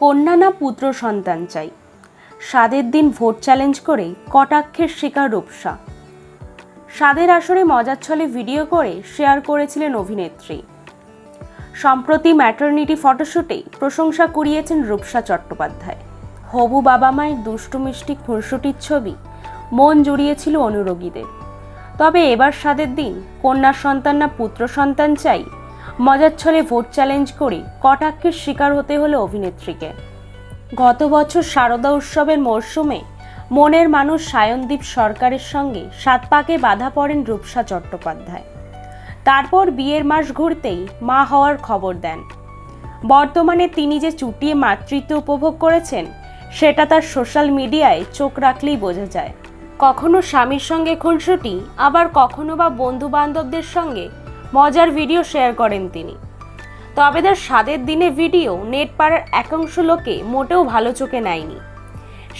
কন্যা না পুত্র সন্তান চাই। সাদের দিন ভোট চ্যালেঞ্জ করে কটাক্ষের শিকার রূপসা। সাদের আসরে মজার ছলে ভিডিও করে শেয়ার করেছিলেন অভিনেত্রী। সম্প্রতি ম্যাটার্নিটি ফটোশ্যুটে প্রশংসা কুড়িয়েছেন রূপসা চট্টোপাধ্যায়। হবু বাবা মায়ের দুষ্টু মিষ্টি খুনসুটির ছবি মন জুড়িয়েছিল অনুরোগীদের। তবে এবার সাদের দিন কন্যা সন্তান না পুত্র সন্তান চাই মজার ছলে ভোট চ্যালেঞ্জ করে কটাক্ষের শিকার হতে হলো অভিনেত্রীকে। গত বছর শারদা উৎসবের মরশুমে মনের মানুষ সায়নদীপ সরকারের সঙ্গে সাত পাকে বাধা পড়েন রূপসা চট্টোপাধ্যায়। তারপর বিয়ের মাস ঘুরতেই মা হওয়ার খবর দেন। বর্তমানে তিনি যে চুটিয়ে মাতৃত্ব উপভোগ করেছেন, সেটা তার সোশ্যাল মিডিয়ায় চোখ রাখলেই বোঝা যায়। কখনো স্বামীর সঙ্গে খুনসুটি, আবার কখনো বা বন্ধু বান্ধবদের সঙ্গে মজার ভিডিও শেয়ার করেন তিনি। তবে তার স্বাদের দিনে ভিডিও নেট পাড়ার একাংশ লোকে মোটেও ভালো চোখে নেয়নি।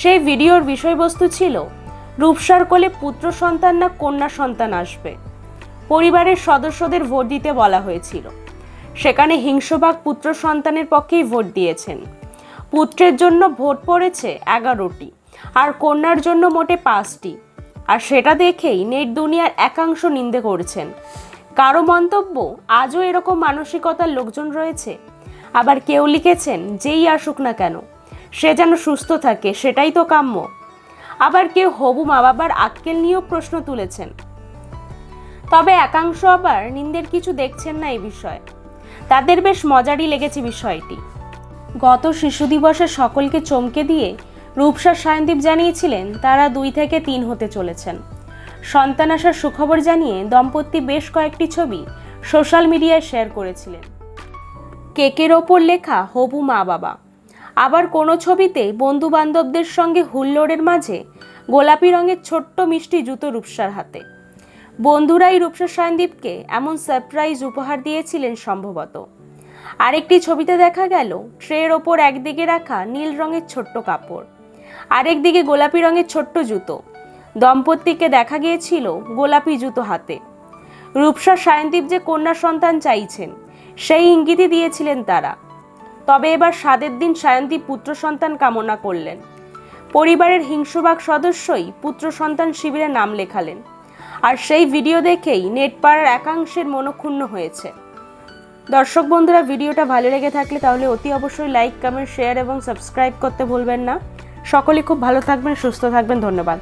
সেই ভিডিওর বিষয়বস্তু ছিল, রূপসার কোলে পুত্র সন্তান না কন্যা সন্তান আসবে। পরিবারের সদস্যদের ভোট দিতে বলা হয়েছিল। সেখানে হিংসবাগ পুত্র সন্তানের পক্ষেই ভোট দিয়েছেন। পুত্রের জন্য ভোট পড়েছে এগারোটি, আর কন্যার জন্য মোটে পাঁচটি। আর সেটা দেখেই নেট দুনিয়ার একাংশ নিন্দে করছেন। কারও মন্তব্য? আজও এরকম মানসিকতার লোকজন রয়েছে? আবার কেউ লিখেছেন, যেই আসুক না কেন, সে যেন সুস্থ থাকে, সেটাই তো কাম্য। আবার কেউ হবু মা বাবার আক্কেল নিয়েও প্রশ্ন তুলেছেন। তবে একাংশ আবার নিন্দের কিছু দেখছেন না এই বিষয়ে। তাদের বেশ মজারই লেগেছে বিষয়টি। গত শিশু দিবসে সকলকে চমকে দিয়ে রূপসা সায়নদীপ জানিয়েছিলেন, তারা দুই থেকে তিন হতে চলেছেন। সন্তান আসার সুখবর জানিয়ে দম্পতি বেশ কয়েকটি ছবি সোশ্যাল মিডিয়ায় শেয়ার করেছিলেন। কেকের ওপর লেখা, হবু মা বাবা। আবার কোনো ছবিতে বন্ধু বান্ধবদের সঙ্গে হুল্লোড়ের মাঝে গোলাপি রঙের ছোট্ট মিষ্টি জুতো রূপসার হাতে। বন্ধুরাই রূপসা সায়নদীপকে এমন সারপ্রাইজ উপহার দিয়েছিলেন সম্ভবত। আরেকটি ছবিতে দেখা গেল, ট্রের ওপর একদিকে রাখা নীল রঙের ছোট্ট কাপড়, আরেকদিকে গোলাপি রঙের ছোট্ট জুতো। দম্পতিকে দেখা গিয়েছিল গোলাপি জুতো হাতে। রূপসা সায়নদীপ যে কন্যা সন্তান চাইছেন, সেই ইঙ্গিতই দিয়েছিলেন তারা। তবে এবার স্বাদের দিন সায়নদীপ পুত্র সন্তান কামনা করলেন। পরিবারের হিংসবাগ সদস্যই পুত্র সন্তান শিবিরে নাম লেখালেন। আর সেই ভিডিও দেখেই নেট পাড়ার একাংশের মনক্ষুণ্ণ হয়েছে। দর্শক বন্ধুরা, ভিডিওটা ভালো লেগে থাকলে তাহলে অতি অবশ্যই লাইক, কমেন্ট, শেয়ার এবং সাবস্ক্রাইব করতে ভুলবেন না। সকলে খুব ভালো থাকবেন, সুস্থ থাকবেন, ধন্যবাদ।